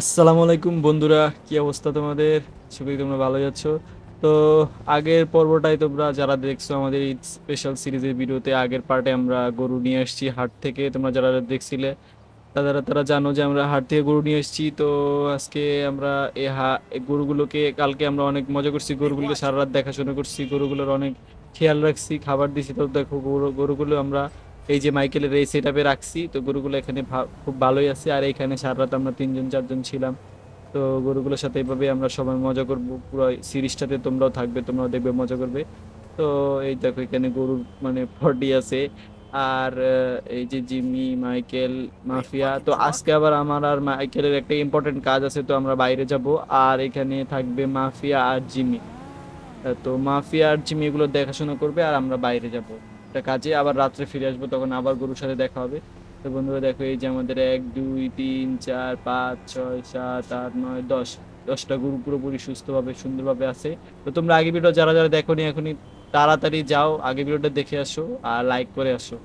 আসসালামু আলাইকুম বন্ধুরা, কি অবস্থা তোমাদের? করি তোমরা ভালো যাচ্ছ তো আগের পর্বটাই তোমরা যারা দেখছ আমাদের এই স্পেশাল সিরিজের ভিডিওতে, আগের পার্টে আমরা গরু নিয়ে আসছি হাট থেকে। তোমরা যারা দেখছিলে, তারা তারা জানো যে আমরা হাট থেকে গরু নিয়ে এসেছি তো আজকে আমরা এই হা গরুগুলোকে, কালকে আমরা অনেক মজা করছি। গরুগুলোকে সারা রাত দেখাশোনা করছি, গরুগুলোর অনেক খেয়াল রাখছি, খাবার দিছি। তো দেখো গরু, গরুগুলো আমরা এই যে মাইকেলের এই সেট রাখছি, তো গরুগুলো এখানে খুব ভালোই আছে। আর এখানে সারা রাত আমরা তিনজন, চারজন ছিলাম। তো গরুগুলোর সাথে এইভাবে আমরা সবাই মজা করব। পুরো সিরিজটাতে তোমরাও থাকবে, তোমরাও দেখবে, মজা করবে। তো এই দেখো এখানে গরুর মানে ফর্টি আছে। আর এই যে জিমি মাইকেল, মাফিয়া, তো আজকে আবার আমার আর মাইকেলের একটা ইম্পর্টেন্ট কাজ আছে, তো আমরা বাইরে যাব। আর এখানে থাকবে মাফিয়া আর জিমি তো মাফিয়া আর জিমি এগুলো দেখাশোনা করবে আর আমরা বাইরে যাব। একটা কাজে, আবার রাত্রে ফিরে আসব, তখন আবার গরুর সাথে দেখা হবে। তো বন্ধুরা, দেখো, এই যে আমাদের এক, দুই, তিন, চার, পাঁচ, ছয়, সাত, আট, নয়, দশ, দশটা গরু পুরোপুরি সুস্থভাবে, সুন্দরভাবে আছে। তো তোমরা আগে ভিডিও যারা যারা দেখোনি, এখনই তাড়াতাড়ি যাও, আগে ভিডিওটা দেখে আসো আর লাইক করে আসো।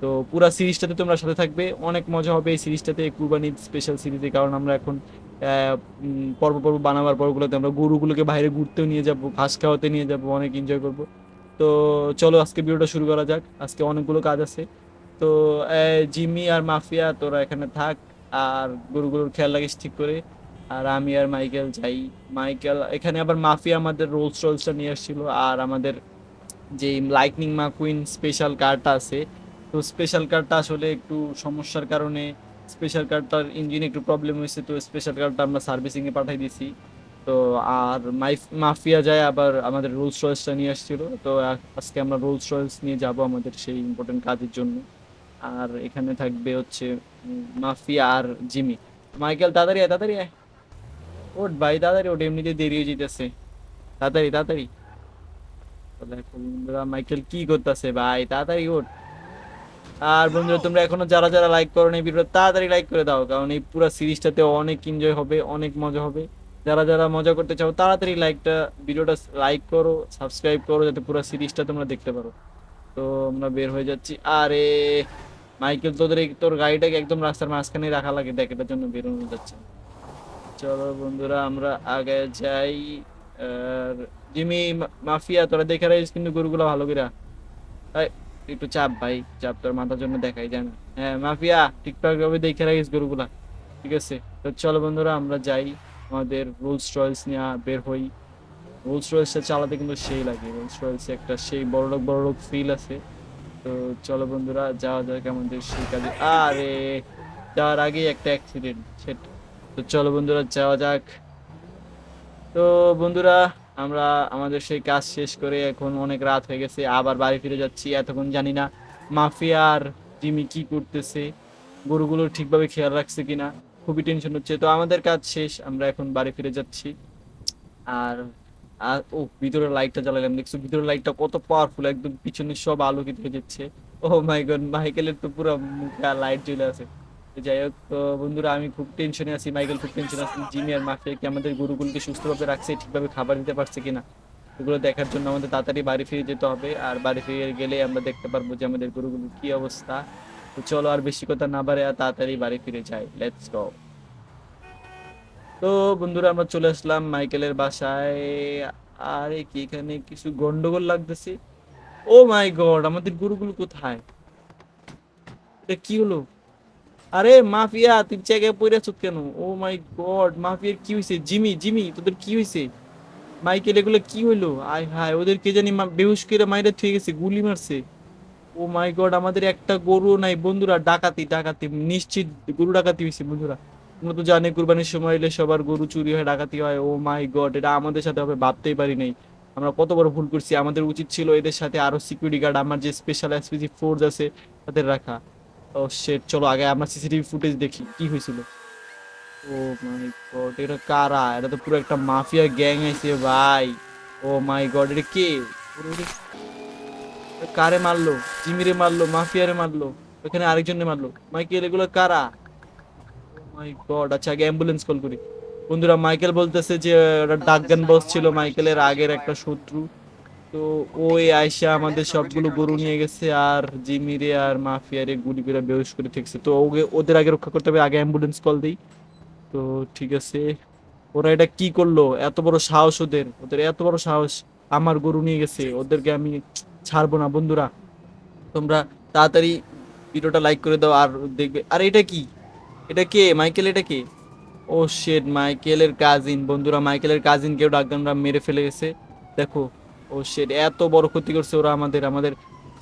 তো পুরা সিরিজটাতে তোমরা সাথে থাকবে, অনেক মজা হবে এই সিরিজটাতে কুরবানি স্পেশাল সিরিজে, কারণ আমরা এখন পর্ব পর্ব বানাবার পরগুলোতে আমরা গরুগুলোকে বাইরে ঘুরতেও নিয়ে যাব, ঘাস খাওয়াতে নিয়ে যাব, অনেক এনজয় করব। তো চলো আজকে ভিডিওটা শুরু করা যাক। আজকে অনেকগুলো কাজ আছে। তো জিমি আর মাফিয়া, তোরা এখানে থাক। আর গরুগুলোর খেয়াল রাখিস ঠিক করে। আর আমি আর মাইকেল যাই। মাইকেল, এখানে আবার মাফিয়া আমাদের রোলস রোলসটা নিয়ে আসছিল। আর আমাদের যে লাইটনিং মাকুইন স্পেশাল কারটা আছে, তো স্পেশাল কারটা আসলে একটু সমস্যার কারণে স্পেশাল কারটার ইঞ্জিনে একটু প্রবলেম হয়েছে, তো স্পেশাল কারটা আমরা সার্ভিসিংয়ে পাঠিয়ে দিছি তো আর মাফিয়া যায় আবার আমাদের রোলস রয়েসটা নিয়ে আসছিল। তো আজকে আমরা রোলস রয়েস নিয়ে যাব আমাদের সেই ইম্পর্টেন্ট কাজের জন্য। আর এখানে থাকবে হচ্ছে মাফিয়া আর জিমি। মাইকেল, তাড়াতাড়ি আয় তাড়াতাড়ি আয়। ওঠ ভাই, তাড়াতাড়ি ওঠ এমনিতে দেরি হয়ে যেতেছে। তাড়াতাড়ি তাড়াতাড়ি। বন্ধুরা, মাইকেল কি করতেছে ভাই, তাড়াতাড়ি ওঠ আর বন্ধুরা, তোমরা এখনও যারা যারা লাইক করো এই ভিডিও তাড়াতাড়ি লাইক করে দাও। কারণ এই পুরো সিরিজটাতে অনেক এনজয় হবে, অনেক মজা হবে। যারা যারা মজা করতে চাও, তাড়াতাড়ি লাইকটা ভিডিওটা লাইক করো সাবস্ক্রাইব করো, যাতে পুরো সিরিজটা তোমরা দেখতে পারো। তো আমরা বের হয়ে যাচ্ছি। আরে, মাইকেল, তোদের তোর গাড়িটাকে একদম রাস্তার মাঝখানে রাখা লাগে। দেখ, এটার জন্য বেরোনো যাচ্ছে। চলো বন্ধুরা, আমরা আগে যাই। আর জিমি মাফিয়া, তোরা দেখে রাখিস কিন্তু গরুগুলো ভালো করে একটু চাপ ভাই, চাপ তোর মাথার জন্য দেখাই যায় না। হ্যাঁ মাফিয়া ঠিকঠাক ভাবে দেখে রাখিস গরুগুলা। ঠিক আছে? তো চলো বন্ধুরা, আমরা যাই। আমাদের রোলস রয়েলস নিয়ে বের হই। রোলস রয়েলসটা চালাতে কিন্তু সেই লাগে। রোলস রয়েলসে একটা সেই বড় লোক বড় লোক ফিল আছে। তো চলো বন্ধুরা, যাওয়া যাক আমাদের সেই কাজে। আরে যাওয়ার আগেই একটা অ্যাক্সিডেন্ট সেটা তো চলো বন্ধুরা, যাওয়া যাক। তো বন্ধুরা, আমরা আমাদের সেই কাজ শেষ করে এখন অনেক রাত হয়ে গেছে, আবার বাড়ি ফিরে যাচ্ছি। এতক্ষণ জানি না মাফিয়া আর জিমি কি করতেছে, গরুগুলো ঠিকভাবে খেয়াল রাখছে কিনা। খুবই টেনশন হচ্ছে। তো আমাদের কাজ শেষ, আমরা এখন বাড়ি ফিরে যাচ্ছি। আর আর, ও, ভিতরের লাইটটা জ্বালালাম। দেখছ, ভিতরের লাইটটা কত পাওয়ারফুল একদম পিছনে সব আলোকিত হয়ে যাচ্ছে। ও মাই গড মাইকেলের তো পুরো মুখে লাইট জ্বলে আছে। যাই হোক, তো বন্ধুরা, আমি খুব টেনশনে আছি মাইকেল খুব টেনশনে আছে। জিমি আর মাফিয়া কি আমাদের গরুগুলোকে সুস্থভাবে রাখছে, ঠিকভাবে খাবার দিতে পারছে কিনা, এগুলো দেখার জন্য আমাদের তাড়াতাড়ি বাড়ি ফিরে যেতে হবে। আর বাড়ি ফিরে গেলে আমরা দেখতে পারব যে আমাদের গরুগুলোর কি অবস্থা। তো চলো আর বেশি কথা না বাড়ে আর তাড়াতাড়ি বাড়ি ফিরে যাই। লেটস গো তো বন্ধুরা, আমরা চলে আসলাম মাইকেলের বাসায়। আরে কি এখানে কিছু গন্ডগোল লাগতেছে? ও মাই গড, আমাদের গরুগুলো কোথায়? এটা কি হলো? আরে মাফিয়া তুই জায়গায় পড়ে আছো কেন? ও মাই গড, মাফিয়ার কি হয়েছে জিমি জিমি, তোদের কি হয়েছে মাইকেল, এগুলো কি হইল? আয় হায় ওদের কে জানি বেহুশ করে মাইরা থুয়ে গেছে, গুলি মারছে। ও মাই গড আমাদের একটা গরু নাই। বন্ধুরা, ডাকাতি ডাকাতি, নিশ্চিত গরু ডাকাতি হয়েছে, বন্ধুরা। তোমরা তো জানে কুরবানির সময় এলে সবার গরু চুরি হয়, ডাকাতি হয়। ও মাই গড এটা আমাদের সাথে হবে, ভাবতেই পারি নাই। আমরা কত বড় ভুল করছি। আমাদের উচিত ছিল এদের সাথে আরও সিকিউরিটি গার্ড আমার যে স্পেশাল এসপিজি ফোর্স আছে, তাদের রাখা। ও শেট চলো আগে আমরা সিসিটিভি ফুটেজ দেখি, কি হয়েছিল। ও মাই গড এটা কারা? এটা তো পুরো একটা মাফিয়া গ্যাং আছে, ভাই। ও মাই গড এটা কে? কারে মারলো? জিমিরে মারলো? মাফিয়ারে মারলো? ওখানে আরেকজনে মারলো? মাইকেল, এগুলো কারা? মাই গড আচ্ছা আগে অ্যাম্বুলেন্স কল করি। বন্ধুরা, মাইকেল বলতেছে যে ওটা ডাকগান বস ছিল মাইকেলের আগের একটা শত্রু। তো ওই আয়সা আমাদের সবগুলো গরু নিয়ে গেছে, আর জিমিরে আর মাফিয়ারে গুলি করে বেহুশ করে ঠেকছে। তো ওকে, ওদের আগে রক্ষা করতে হবে, আগে অ্যাম্বুলেন্স কল দিই। তো ঠিক আছে, ওরা এটা কি করল? এত বড় সাহস ওদের ওদের এত বড় সাহস। আমার গরু নিয়ে গেছে, ওদেরকে আমি ছাড়বো না, বন্ধুরা। তোমরা তাড়াতাড়ি ভিডিওটা লাইক করে দাও আর দেখবে। আর এটা কি? এটা কে? মাইকেল এটা কে? ও শেট মাইকেলের কাজিন বন্ধুরা, মাইকেলের কাজিন কেউ ডাকদামরা মেরে ফেলে গেছে। দেখো, ও শেট এত বড় ক্ষতি করছে ওরা আমাদের। আমাদের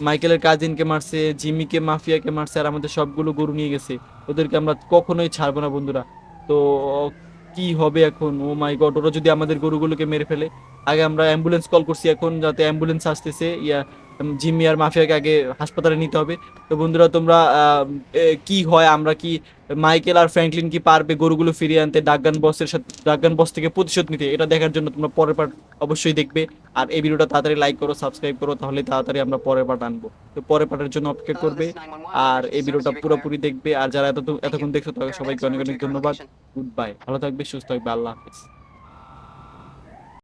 মাইকেলের কাজিনকে মারছে জিমিকে মাফিয়াকে মারছে, আর আমাদের সবগুলো গরু নিয়ে গেছে। ওদেরকে আমরা কখনোই ছাড়বো না, বন্ধুরা। তো কি হবে এখন? ও মাই গড ওরা যদি আমাদের গরুগুলোকে মেরে ফেলে। আগে আমরা অ্যাম্বুলেন্স কল করছি এখন, যাতে অ্যাম্বুলেন্স আসতেছে। ইয়া জিম্মি আর মাফিয়াকে আগে হাসপাতালে নিতে হবে। তো বন্ধুরা, তোমরা কি হয়? আমরা কি মাইকেল আর ফ্র্যাঙ্কলিন কি পারবে গরুগুলো ফিরিয়ে আনতে? ডাকগান বসের সাথে ডাকগান বস থেকে প্রতিশোধ নিতে। এটা দেখার জন্য তোমরা পরের পার্ট অবশ্যই দেখবে। আর এই ভিডিওটা তাড়াতাড়ি লাইক করো সাবস্ক্রাইব করো, তাহলে তাড়াতাড়ি আমরা পরের পার্ট আনব। তো পরের পার্টের জন্য অপেক্ষা করবে। আর এই ভিডিওটা পুরোপুরি দেখবে। আর যারা এত এতক্ষণ দেখছ, তাদের সবাইকে অনেক অনেক ধন্যবাদ। গুড বাই ভালো থাকবে, সুস্থ থাকবে। আল্লাহ হাফিজ।